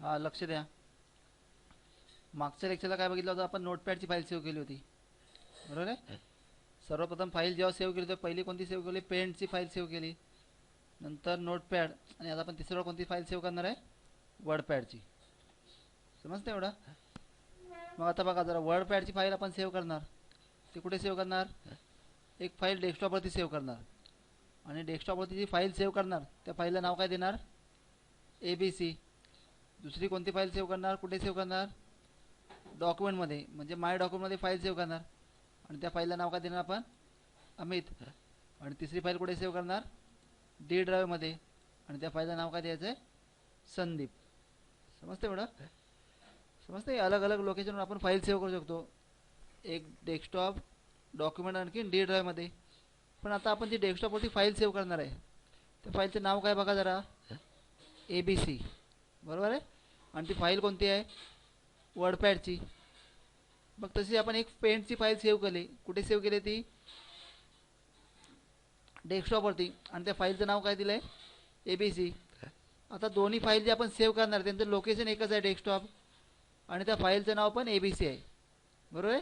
हा लक्ष द्या. मागच्या लेक्चरला काय बघितलं होतं? आपण नोटपॅडची फाईल सेव्ह केली होती. बरोबर आहे? सर्वप्रथम फाईल जेव्हा सेव्ह केली तेव्हा पहिली कोणती सेव्ह केली? पेंटची फाईल सेव्ह केली. नंतर नोटपॅड आणि आता आपण तिसरं कोणती फाईल सेव्ह करणार आहे? वर्डपॅडची समजतं एवढं? मग आता बघा जरा वर्डपॅडची फाईल आपण सेव्ह करणार. ती कुठे सेव्ह करणार? एक फाईल डेस्कटॉपवरती सेव्ह करणार. आणि डेस्कटॉपवरती जी फाईल सेव्ह करणार त्या फाईलला नाव काय देणार? ए बी सी दुसरी कोणती फाईल सेव्ह करणार? कुठे सेव्ह करणार? डॉक्युमेंटमध्ये म्हणजे माय डॉक्युमेंटमध्ये फाईल सेव्ह करणार. आणि त्या फाईलला नाव काय देणार आपण? अमित. आणि तिसरी फाईल कुठे सेव्ह करणार? डी ड्राईव्हमध्ये आणि त्या फाईलला नाव काय द्यायचं आहे संदीप. समजते मॅडम समजते अलग अलग लोकेशनवर आपण फाईल सेव्ह करू शकतो. एक डेस्कटॉप डॉक्युमेंट आणखी डी ड्राईव्हमध्ये पण आता आपण जी डेस्कटॉपवरती फाईल सेव्ह करणार आहे त्या फाईलचं नाव काय बघा जरा? ए बी सी बरोबर आहे? आणि ती फाईल कोणती आहे? वर्डपॅडची मग तशी आपण एक पेंटची फाईल सेव्ह केली. कुठे सेव्ह केली ती? डेस्कटॉपवरती आणि त्या फाईलचं नाव काय दिलं आहे ए बी सी आता दोन्ही फाईल जे आपण सेव्ह करणार त्यांचं लोकेशन एकच आहे डेस्कटॉप आणि त्या फाईलचं नाव पण ए बी सी आहे. बरोबर आहे?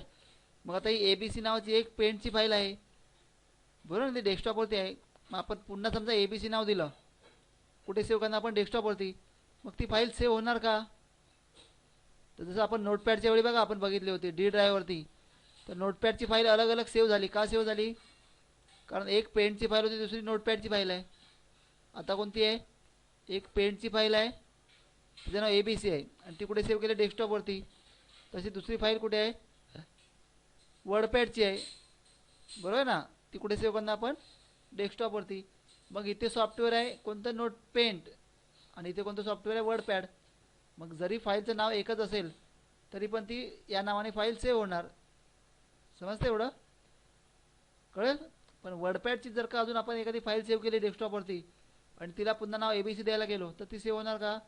मग आता ही ए बी सी नावाची एक पेंटची फाईल आहे. बरोबर ना? ती डेस्कटॉपवरती आहे. मग आपण पुन्हा समजा ए बी सी नाव दिलं. कुठे सेव्ह करणार आपण डेस्कटॉपवरती मग ती फाईल सेव्ह होणार का? तर जसं आपण नोटपॅडच्या वेळी बघा आपण बघितले होते डी ड्राईव्हवरती तर नोटपॅडची फाईल अलग अलग सेव्ह झाली. का सेव्ह झाली? कारण एक पेंटची फाईल होती दुसरी नोटपॅडची फाईल आहे. आता कोणती आहे? एक पेंटची फाईल आहे. तिचं नाव ए बी सी आहे. आणि ती कुठे सेव्ह केली? डेस्कटॉपवरती तशी दुसरी फाईल कुठे आहे? वर्डपॅडची आहे. बरोबर आहे ना? ती कुठे सेव्ह करणार आपण? डेस्कटॉपवरती मग इथे सॉफ्टवेअर आहे. कोणतं? नोट पेंट आणि इथे कोणतं सॉफ्टवेअर आहे? वर्डपॅड मग जरी फाईलचं नाव एकच असेल तरी पण ती या नावाने फाईल सेव्ह होणार. समजतं एवढं? कळेल? पण वर्डपॅडची जर का अजून आपण एखादी फाईल सेव्ह केली डेस्कटॉपवरती आणि तिला पुन्हा नाव ए बी सी द्यायला गेलो तर ती सेव्ह होणार का?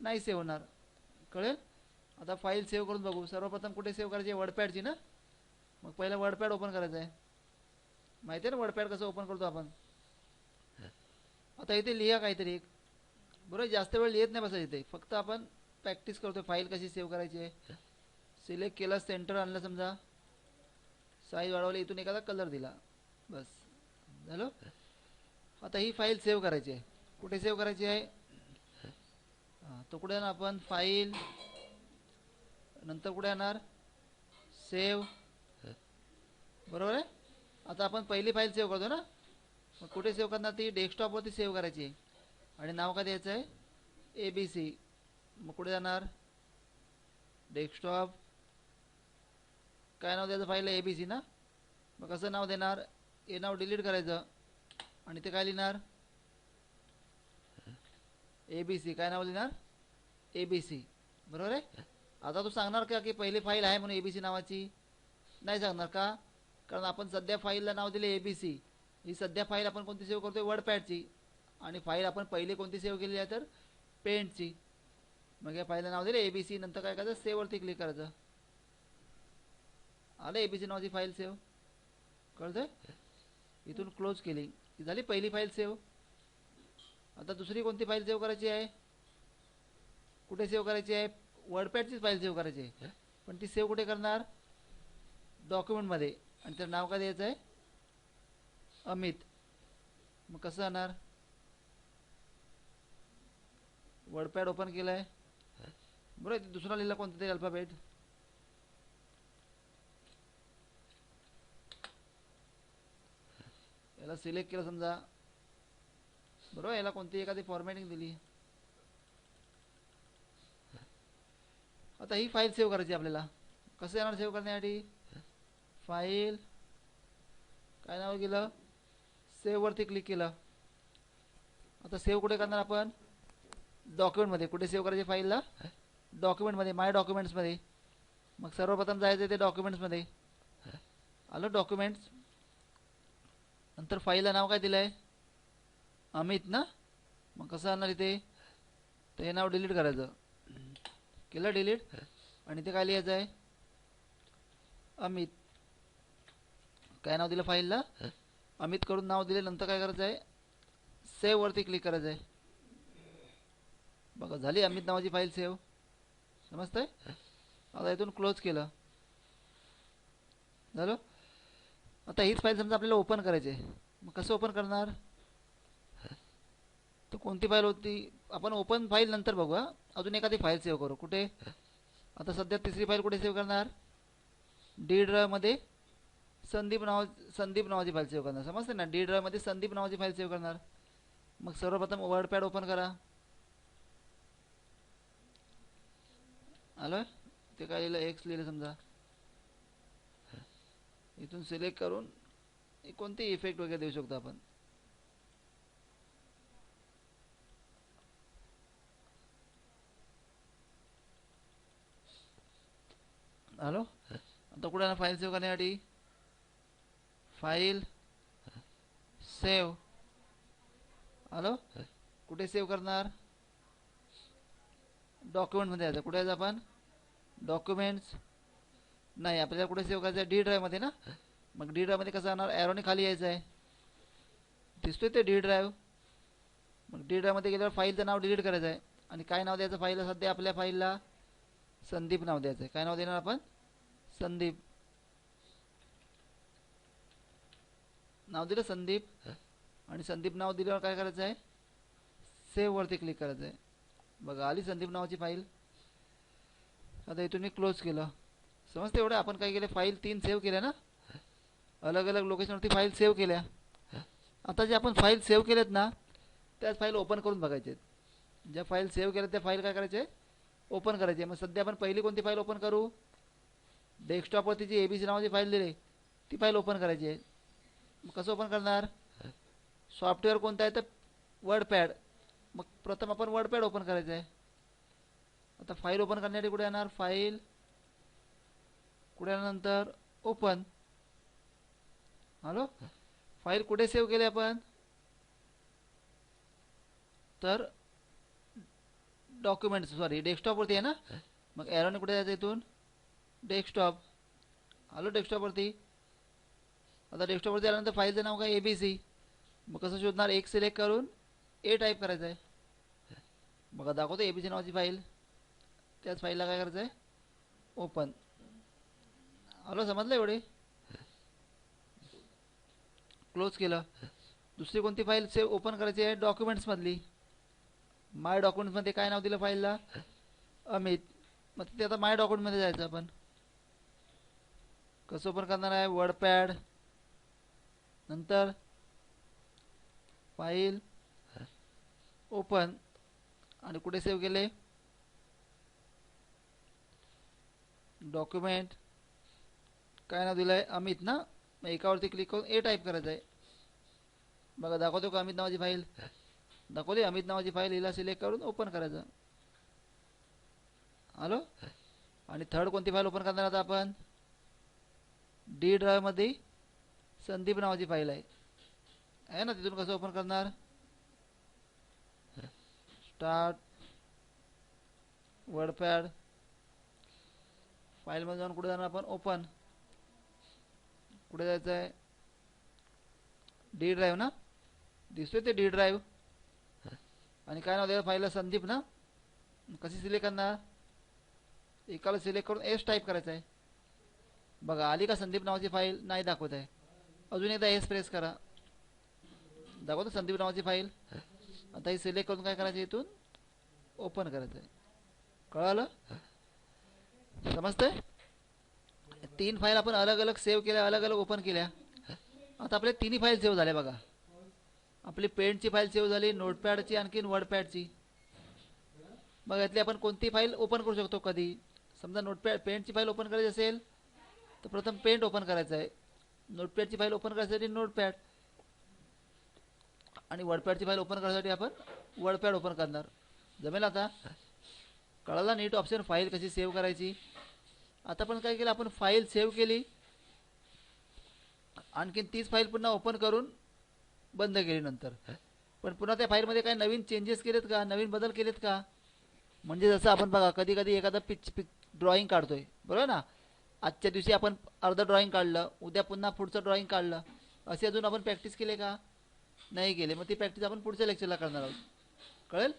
नाही सेव्ह होणार. कळेल? आता फाईल सेव्ह करून बघू. सर्वप्रथम कुठे सेव्ह करायची? आहे वर्डपॅडची ना? मग पहिलं वर्डपॅड ओपन करायचं आहे. माहिती आहे ना वर्डपॅड कसं ओपन करतो आपण? आता इथे लिहा काहीतरी. एक बरोबर जास्त वेळ लिहित नाही बसायचं इथे. फक्त आपण प्रॅक्टिस करतो फाईल कशी सेव्ह करायची आहे? सिलेक्ट केलं सेंटर आणलं समजा. साईज वाढवली इथून एखादा कलर दिला. बस. झालं? आता ही फाईल सेव्ह करायची आहे. कुठे सेव्ह करायची आहे? तो कुठे येणार? आपण फाईल नंतर कुठे येणार? सेव्ह बरोबर आहे? आता आपण पहिली फाईल सेव्ह करतो ना? मग कुठे सेव्ह करणार ती? डेस्कटॉपवरती सेव्ह करायची आहे. आणि नाव काय द्यायचं आहे ए बी सी मग कुठे जाणार? डेस्कटॉप काय नाव द्यायचं फाईल ए बी सी ना? मग कसं नाव देणार? हे नाव डिलीट करायचं. आणि ते काय लिहिणार? ए बी सी काय नाव लिहिणार? ए बी सी बरोबर आहे? आता तू सांगणार का की पहिली फाईल आहे म्हणून ए बी सी नावाची? नाही सांगणार का? कारण आपण सध्या फाईलला नाव दिले ए बी सी ही सध्या फाईल आपण कोणती सेव्ह करतोय? वर्डपॅडची आणि फाईल आपण पहिली कोणती सेव्ह केली आहे तर? पेंटची मग या फाईलला नाव दिले ए बी सी नंतर काय करायचं? सेव्हवरती क्लिक करायचं. आलं ए बी सी नावाची फाईल सेव्ह कळतंय? इथून क्लोज केली. ही झाली पहिली फाईल सेव्ह आता दुसरी कोणती फाईल सेव्ह करायची आहे? कुठे सेव्ह करायची आहे? वर्डपॅडचीच फाईल सेव्ह करायची आहे. पण ती सेव्ह कुठे करणार? डॉक्युमेंटमध्ये आणि त्याचं नाव काय द्यायचं आहे? अमित. मग कसं जाणार? वर्डपॅड ओपन केलं आहे बरं ते दुसरा लिहिला कोणता तरी अल्फाबेट याला सिलेक्ट केलं समजा. बरोबर याला कोणती एखादी फॉर्मॅटिंग दिली. आता ही फाईल सेव्ह करायची आपल्याला. कसं येणार सेव्ह करण्यासाठी? फाईल काय नाव गेलं सेव्हवरती क्लिक केलं. आता सेव्ह कुठे करणार आपण? डॉक्युमेंटमध्ये कुठे सेव्ह करायची फाईलला डॉक्युमेंटमध्ये माय डॉक्युमेंट्समध्ये मग सर्वप्रथम जायचं ते डॉक्युमेंट्समध्ये आलं डॉक्युमेंट्स नंतर फाईलला नाव काय दिलं आहे अमित ना? मग कसं आणणार इथे? तर हे नाव डिलीट करायचं. केलं डिलीट आणि ते काय लिहायचं आहे? अमित. काय नाव दिलं फाईलला अमित करून नाव दिले नंतर काय करायचं आहे? सेव्हवरती क्लिक करायचं आहे. बघा झाली अमित नावाची फाईल सेव्ह समजतंय? आता इथून क्लोज केलं. झालं? आता हीच फाईल समजा आपल्याला ओपन करायची आहे. मग कसं ओपन करणार? तर कोणती फाईल होती? आपण ओपन फाईल नंतर बघू अजून एखादी फाईल सेव्ह करू. कुठे? आता सध्या तिसरी फाईल कुठे सेव्ह करणार? डी ड्राईव्हमध्ये संदीप नावा संदीप नावाची फाईल सेव्ह करणार. समजते ना? डी ड्राईव्हमध्ये संदीप नावाची फाईल सेव्ह करणार. मग सर्वप्रथम वर्ड पॅड ओपन करा. आलं? ते काय लिहिलं? एक्स लिहिलं समजा. इथून सिलेक्ट करून कोणते इफेक्ट वगैरे देऊ शकतो आपण? हॅलो? आता कुठे ना फाईल सेव्ह करण्यासाठी? File save hello? कुठे सेव्ह करणार? डॉक्युमेंटमध्ये यायचं कुठे यायचं आपण? डॉक्युमेंट्स नाही आपल्याला कुठे सेव्ह करायचं आहे? डी ड्राईव्हमध्ये ना? मग डी ड्राईव्हमध्ये कसं जाणार? ॲरोने खाली यायचं आहे. दिसतोय ते डी ड्राईव्ह मग डी ड्राईव्हमध्ये गेल्यावर फाईलचं नाव डिलीट करायचं आहे. आणि काय नाव द्यायचं फाईलला सध्या आपल्या फाईलला संदीप नाव द्यायचं आहे. काय नाव देणार आपण? संदीप. नाव दिलं संदीप. आणि संदीप नाव दिल्यावर काय करायचं आहे? सेव्हवरती क्लिक करायचं आहे. बघा आली संदीप नावाची फाईल आता इथून मी क्लोज केलं. समजते एवढं? आपण काय केलं? फाईल तीन सेव्ह केल्या ना? अलग अलग लोकेशनवरती फाईल सेव्ह केल्या. आता जे आपण फाईल सेव्ह केल्यात ना त्याच फाईल ओपन करून बघायचे. आहेत ज्या फाईल सेव्ह केल्या त्या फाईल काय करायचे? ओपन करायचे. मग सध्या आपण पहिली कोणती फाईल ओपन करू? डेस्कटॉपवरती जी ए बी सी नावाची फाईल दिली ती फाईल ओपन करायची आहे. मग कसं ओपन करणार? सॉफ्टवेअर कोणतं आहे? तर वर्ड पॅड मग प्रथम आपण वर्ड पॅड ओपन करायचं आहे. आता फाईल ओपन करण्यासाठी कुठे येणार? फाईल कुठे नंतर ओपन हॅलो फाईल कुठे सेव्ह केली आपण? तर डॉक्युमेंट सॉरी डेस्कटॉपवरती आहे ना? मग एरोने कुठे जायचं इथून? डेस्कटॉप हॅलो डेस्कटॉपवरती आता डेस्कटॉपवरती आल्यानंतर फाईलचं नाव काय? ए बी सी मग कसं शोधणार? एक सिलेक्ट करून ए टाईप करायचं आहे बघा दाखवतो ए बी सी नावाची फाईल त्याच फाईलला काय करायचं आहे ओपन हॅलो समजलं एवढे? क्लोज केलं. दुसरी कोणती फाईल सेव ओपन करायची आहे? डॉक्युमेंट्समधली माय डॉक्युमेंट्समध्ये काय नाव दिलं फाईलला अमित. मग तिथे आता माय डॉक्युमेंटमध्ये जायचं आपण. कसं ओपन करणार आहे? वर्ड पॅड नंतर फाईल ओपन आणि कुठे सेव्ह केले? डॉक्युमेंट काय नाव दिलं आहे अमित ना? मग एकावरती क्लिक करून ए टाईप करायचं आहे. बघा दाखवतो का अमित नावाची फाईल दाखवली अमित नावाची फाईल हिला सिलेक्ट करून ओपन करायचं. हॅलो आणि थर्ड कोणती फाईल ओपन करणार आता आपण? डी ड्राईव्हमध्ये संदीप नावाची फाईल आहे. आहे ना तिथून कसं ओपन करणार? स्टार्ट वर्डपॅड फाईलमध्ये जाऊन कुठे जाणार आपण? ओपन कुठे जायचं आहे? डी ड्राईव्ह ना? दिसतोय ते डी ड्राईव्ह आणि काय नाव द्यायला फाईलला? संदीप ना? कशी सिलेक्ट करणार? एकाला सिलेक्ट करून एस टाईप करायचं आहे. बघा आली का संदीप नावाची फाईल? नाही दाखवत आहे. अजून एकदा एस प्रेस करा. दाखवतो संदीप नावाची फाईल. आता ही सिलेक्ट करून काय करायचं इथून? ओपन करायचं आहे. कळालं? समजतंय? तीन फाईल आपण अलग अलग सेव्ह केल्या अलग अलग ओपन केल्या. आता आपल्या तिन्ही फाईल सेव्ह झाल्या बघा. आपली पेंटची फाईल सेव्ह झाली नोटपॅडची आणखीन वर्डपॅडची मग यातली आपण कोणती फाईल ओपन करू शकतो कधी? समजा नोटपॅड पेंटची फाईल ओपन करायची असेल तर प्रथम पेंट ओपन करायचं आहे. नोटपॅडची फाईल ओपन करायसाठी नोटपॅड आणि वर्डपॅडची फाईल ओपन करायसाठी आपण वर्डपॅड ओपन करणार. जमेल आता? कळाला नीट ऑप्शन फाईल कशी सेव्ह करायची? आता पण काय केलं आपण फाईल सेव्ह केली. आणखीन तीच फाईल पुन्हा ओपन करून बंद केली नंतर. पण पुन्हा त्या फाईलमध्ये काही नवीन चेंजेस केलेत का? नवीन बदल केलेत का? म्हणजे जसं आपण बघा कधी कधी एखादा पिच पिक ड्रॉइंग काढतोय. बरोबर ना? आजच्या दिवशी आपण अर्धं ड्रॉइंग काढलं उद्या पुन्हा पुढचं ड्रॉइंग काढलं. असे अजून आपण प्रॅक्टिस केले का? नाही केले. मग ती प्रॅक्टिस आपण पुढच्या लेक्चरला करणार आहोत. कळेल?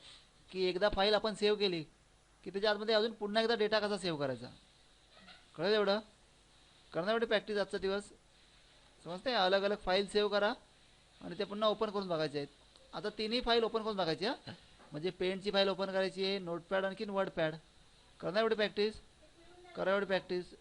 की एकदा फाईल आपण सेव्ह केली की त्याच्या आतमध्ये अजून पुन्हा एकदा डेटा कसा सेव्ह करायचा? कळलं एवढं करणार एवढी प्रॅक्टिस आजचा दिवस? समजते अलग अलग फाईल सेव्ह करा आणि ते पुन्हा ओपन करून बघायचे आहेत. आता तिन्ही फाईल ओपन करून बघायची हा? म्हणजे पेंटची फाईल ओपन करायची आहे नोटपॅड आणखीन वर्डपॅड करणार एवढी प्रॅक्टिस करा एवढी प्रॅक्टिस